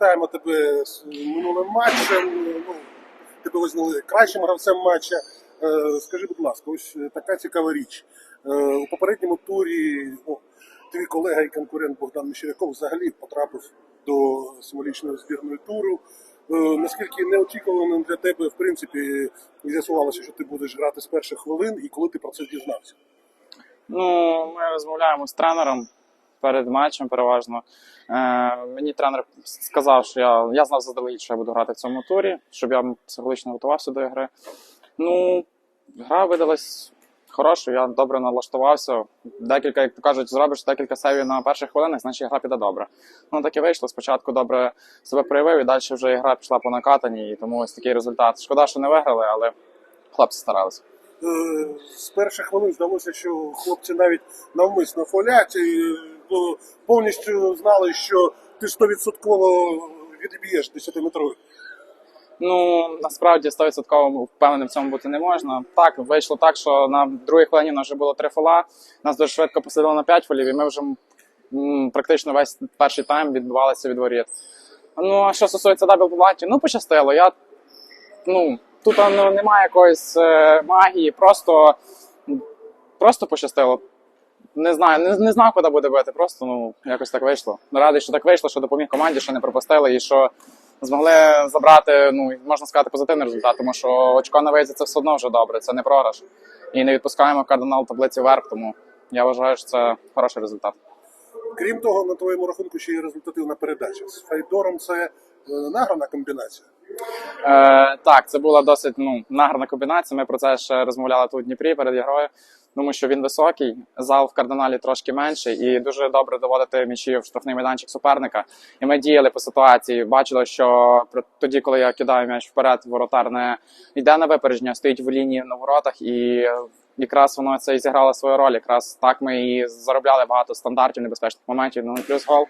вітаємо тебе з минулим матчем. Ну, тебе визнали кращим гравцем матча. Е, Скажи, будь ласка, ось така цікава річ. Е, У попередньому турі ну, твій колега і конкурент Богдан Мещеряков взагалі потрапив до символічної збірної туру. Е, Наскільки неочікуваним для тебе, в принципі, з'ясувалося, що ти будеш грати з перших хвилин, і коли ти про це дізнався? Ну, ми розмовляємо з тренером перед матчем переважно. Е, мені тренер сказав, що я, я знав заздалегідь, що я буду грати в цьому турі, щоб я психологічно готувався до ігри. Ну, гра видалась хорошою, я добре налаштувався. Декілька, як то кажуть, зробиш декілька сейвів на перших хвилинах, значить гра піде добре. Ну так і вийшло. Спочатку добре себе проявив, і далі вже гра пішла по накатанні, і тому ось такий результат. Шкода, що не виграли, але хлопці старалися. Е, з перших хвилин здалося, що хлопці навіть навмисно фолять повністю знали, що ти стовідсотково відіб'єш 10-метровий. Ну насправді 100% впевненим в цьому бути не можна. Так, вийшло так, що на другій хвилині вже було три фола. Нас дуже швидко посадили на 5 фолів, і ми вже м, практично весь перший тайм відбувалися від воріт. Ну а що стосується дабл платі, ну пощастило. Я ну тут ну, немає якоїсь е, магії, просто, просто пощастило. Не знаю, не, не знав, куди буде бити. Просто ну якось так вийшло. Радий, що так вийшло, що допоміг команді, що не пропустили, і що змогли забрати, ну можна сказати, позитивний результат, тому що очко на виїзді це все одно вже добре, це не програш. І не відпускаємо кардинал таблиці вверх, тому я вважаю, що це хороший результат. Крім того, на твоєму рахунку ще є результативна передача. З Файдором це е, награна комбінація. Е, так, це була досить ну, награна комбінація. Ми про це ще розмовляли тут в Дніпрі перед ігрою. Тому що він високий, зал в кардиналі трошки менший, і дуже добре доводити м'ячі в штрафний майданчик суперника. І ми діяли по ситуації. Бачили, що тоді, коли я кидаю м'яч вперед, воротар не йде на випередження, стоїть в лінії на воротах, і якраз воно це і зіграло свою роль. Якраз так ми і заробляли багато стандартів, небезпечних моментів. Ну плюс гол.